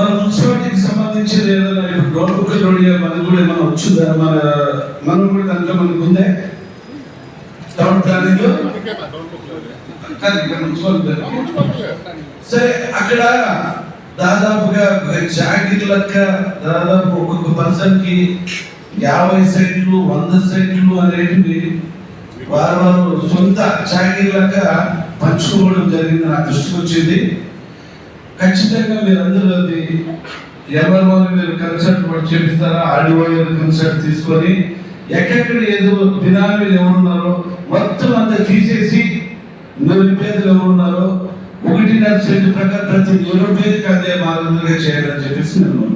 మన మున్సిపాలిటీకి సంబంధించిన ఏదైనా ఇప్పుడు నోట్బుక్ లోడియా మనకు కూడా ఏమైనా వచ్చిందా? మన మనం కూడా దాంట్లో మనకు ఉందే? టౌన్ ప్లానింగ్లో? సరే అక్కడ దాదాపుగా జాకెట్ లెక్క దాదాపు ఒక్కొక్క పర్సన్కి యాభై సెంట్లు వంద సెంట్లు అనేటివి వారు వారు సొంత చాకరీ లెక్క పంచుకోవడం జరిగింది నా దృష్టికి వచ్చింది. ఖచ్చితంగా మీరందరూ అది ఎవరి మీరు కన్సల్ట్ చేపిస్తారా? ఆడియో కన్సల్ట్ తీసుకొని ఎక్కడెక్కడ ఏదో బినామీలు ఎవరున్నారో మొత్తం అంతా తీసేసి నిరుపేదలు ఎవరున్నారో ఒకటిన్నర సెంట్ ప్రకారం ప్రతి నిరుపేదకి అదే మాదిరిగా చేయాలని చెప్పేసి నేను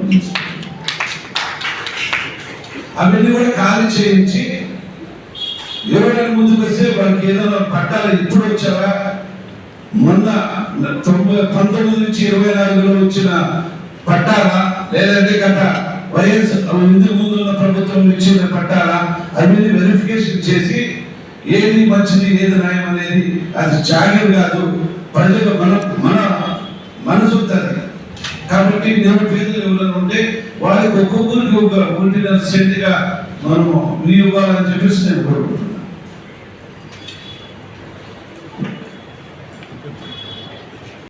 అవన్నీ కూడా ఖాళీ చేయించి ఎవరైనా ముందుకు వస్తే వాళ్ళకి ఏదైనా పట్టాలు ఇప్పుడు వచ్చారా మొన్న తొంభై పంతొమ్మిది నుంచి ఇరవై నాలుగులో వచ్చిన పట్టాలా లేదంటే గత వైఎస్ ఇంతకు ముందు ఉన్న ప్రభుత్వం ఇచ్చిన పట్టాలా అన్ని వెరిఫికేషన్ చేసి ఏది మంచిది ఏది న్యాయం అనేది అది జాగ్రత్త కాదు. ప్రజలు మన మన మనసు కాబట్టి నేను ఎవరైనా ఉంటే వాళ్ళకి ఒక్కొక్కరికి ఒక ఒకటిన్నర శక్తిగా మనము ఇవ్వాలని చెప్పేసి నేను కోరుకుంటున్నాను.